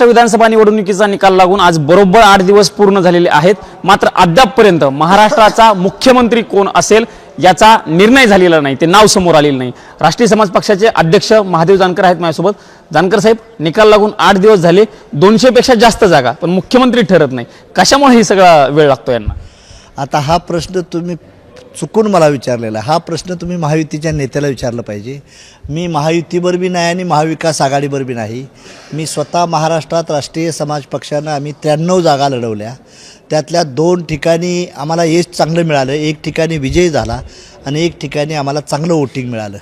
विधानसभा निवडणुकीचा निकाल लागून आज बरोबर आठ दिवस पूर्ण झालेले आहेत. मात्र अद्यापपर्यंत महाराष्ट्राचा मुख्यमंत्री कोण असेल याचा निर्णय झालेला नाही. ते नाव समोर आलेलं नाही. राष्ट्रीय समाज पक्षाचे अध्यक्ष महादेव जानकर आहेत माझ्यासोबत. जानकर साहेब निकाल लागून आठ दिवस झाले. दोनशेपेक्षा जास्त जागा पण मुख्यमंत्री ठरत नाही. कशामुळे हे सगळा वेळ लागतो यांना? आता हा प्रश्न तुम्ही चुकून मला विचारलेला हा प्रश्न तुम्ही महायुतीच्या नेत्याला विचारलं पाहिजे. मी महायुतीवर बी नाही आणि महाविकास आघाडीवर बी नाही. मी स्वतः महाराष्ट्रात राष्ट्रीय समाज पक्षानं आम्ही त्र्याण्णव जागा लढवल्या. त्यातल्या दोन ठिकाणी आम्हाला यश चांगलं मिळालं. एक ठिकाणी विजय झाला आणि एक ठिकाणी आम्हाला चांगलं वोटिंग मिळालं.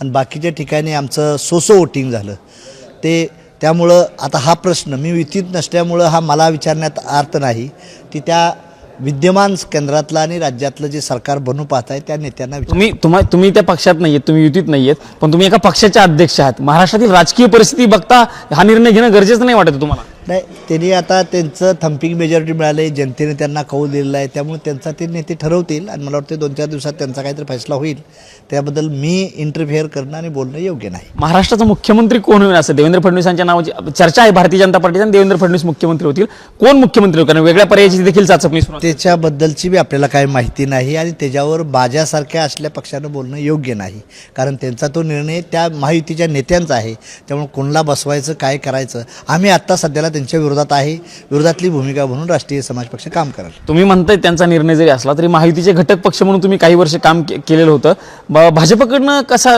आणि बाकीच्या ठिकाणी आमचं सोसो वोटिंग झालं. ते त्यामुळं आता हा प्रश्न मी युतीत नसल्यामुळं हा मला विचारण्यात अर्थ नाही. ती त्या विद्यमान केंद्रातलं आणि राज्यातलं जे सरकार बनू पाहत आहे त्या नेत्यांना तुम्ही तुम्हा तुम्ही त्या पक्षात नाहीयेत तुम्ही युतीत नाहीयेत पण तुम्ही एका पक्षाच्या अध्यक्ष आहात. महाराष्ट्रातील राजकीय परिस्थिती बघता हा निर्णय घेणं गरजेचं नाही वाटत तुम्हाला? नाही त्यांनी आता त्यांचं थम्पिंग मेजॉरिटी मिळाले जनतेने त्यांना कौल दिलेला आहे. त्यामुळे त्यांचा ते नेते ठरवतील आणि मला वाटतं दोन चार दिवसात त्यांचा काहीतरी फैसला होईल. त्याबद्दल मी इंटरफेअर करणं आणि बोलणं योग्य नाही. महाराष्ट्राचा मुख्यमंत्री कोण होईल असं? देवेंद्र फडणवीसांच्या नावाची चर्चा आहे भारतीय जनता पार्टीचा आणि देवेंद्र फडणवीस मुख्यमंत्री होतील. कोण मुख्यमंत्री होईल? कारण वेगळ्या पर्यायाची देखील चाचपणी. त्याच्याबद्दलची बी आपल्याला काही माहिती नाही आणि त्याच्यावर बाजासारख्या असल्या पक्षानं बोलणं योग्य नाही. कारण त्यांचा तो निर्णय त्या महायुतीच्या नेत्यांचा आहे. त्यामुळे कोणाला बसवायचं काय करायचं? आम्ही आत्ता सध्याला त्यांच्या विरोधात आहे विरोधातली भूमिका म्हणून राष्ट्रीय समाज पक्ष काम करेल. तुम्ही म्हणताय त्यांचा निर्णय जरी असला तरी महायुतीचे घटक पक्ष म्हणून तुम्ही काही वर्ष काम के- केलेलं होतं. ब- भाजपकडनं कसा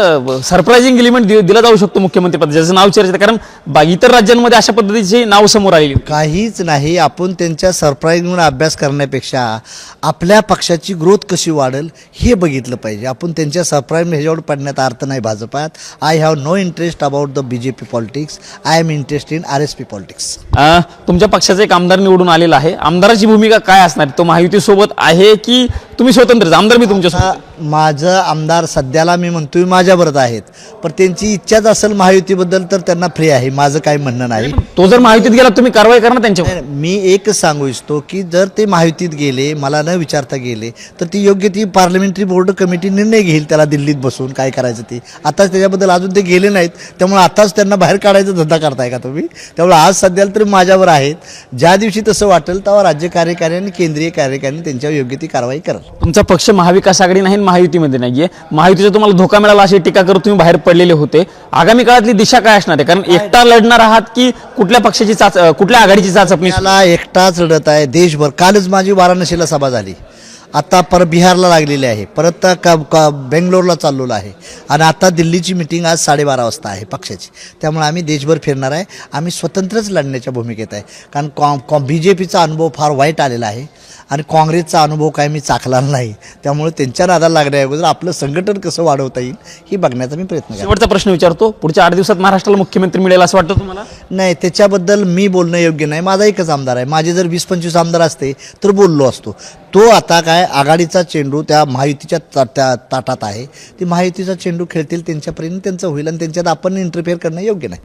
सरप्राइझिंग एलिमेंट दिला जाऊ शकतो मुख्यमंत्री पद ज्याचं नाव चर्चेत आहे. कारण बा- इतर राज्यांमध्ये अशा पद्धतीची नाव समोर आलेली आहेत. काहीच नाही आपण त्यांच्या सरप्राईज म्हणून अभ्यास करण्यापेक्षा आपल्या पक्षाची ग्रोथ कशी वाढेल हे बघितलं पाहिजे. आपण त्यांच्या सरप्राईज ह्याच्यावर पडण्यात अर्थ नाही भाजपात. I have no interest about the B J P politics I am interest in R S P politics तुमच्या पक्षाचा एक आमदार निवडून आलेला आहे. आमदाराची भूमिका काय असणार? तो महायुतीसोबत आहे की तुम्ही स्वतंत्र? आमदार मी तुमच्या माझं आमदार सध्याला मी म्हणतोय माझ्याबरोबर आहेत. पण त्यांची इच्छाच असेल महायुतीबद्दल तर त्यांना फ्री आहे. माझं काही म्हणणं नाही. तो जर महायुतीत गेला तुम्ही कारवाई करणार त्यांच्यावर? नाही, मी एकच सांगू इच्छितो की जर ते महायुतीत गेले मला न विचारता गेले तर ती योग्य ती पार्लमेंटरी बोर्ड कमिटी निर्णय घेईल त्याला दिल्लीत बसून काय करायचं ते. आताच त्याच्याबद्दल अजून ते गेले नाहीत. त्यामुळे आताच त्यांना बाहेर काढायचा धंदा करताय का तुम्ही? त्यामुळे आज सध्याला तरी माझ्यावर आहेत. ज्या दिवशी तसं वाटेल तेव्हा राज्य कार्यकारी आणि केंद्रीय कार्यकारिणी त्यांच्यावर योग्य ती कारवाई करेल. तुमचा पक्ष महाविकास आघाडी नाही महायुतीमध्ये नाहीये. महायुतीचा तुम्हाला धोका मिळाला अशी टीका करत तुम्ही बाहेर पडलेले होते. आगामी काळातली दिशा काय असणार आहे? कारण एकटा लढणार आहात की कुठल्या पक्षाची चाच अं, कुठल्या आघाडीची चाचपणी? मला एकटाच लढत आहे देशभर. कालच माझी वाराणसीला सभा झाली. आता पर बिहारला लागलेली आहे. परत का का बेंगलोरला चाललेलो आहे. आणि आता दिल्लीची मिटिंग आज साडेबारा वाजता आहे पक्षाची. त्यामुळे आम्ही देशभर फिरणार आहे. आम्ही स्वतंत्रच लढण्याच्या भूमिकेत आहे. कारण कॉ कॉ बी जे पीचा अनुभव फार वाईट आलेला आहे. आणि काँग्रेसचा अनुभव काय मी चाकला नाही. त्यामुळे त्यांच्या नादाला लागण्या अगोदर आपलं संघटन कसं वाढवता येईल हे बघण्याचा मी प्रयत्न शेवटचा प्रश्न विचारतो. पुढच्या आठ दिवसात महाराष्ट्राला मुख्यमंत्री मिळेल असं वाटतं तुम्हाला? नाही त्याच्याबद्दल मी बोलणं योग्य नाही. माझा एकच आमदार आहे. माझे जर वीस पंचवीस आमदार असते तर बोललो असतो. तो आता काय आघाडीचा चेंडू त्या महायुतीच्या ता- त्या ताटात आहे. ती महायुतीचा चेंडू खेळतील त्यांच्यापर्यंत त्यांचं होईल आणि त्यांच्यात आपण इंटरफेअर करणं योग्य नाही.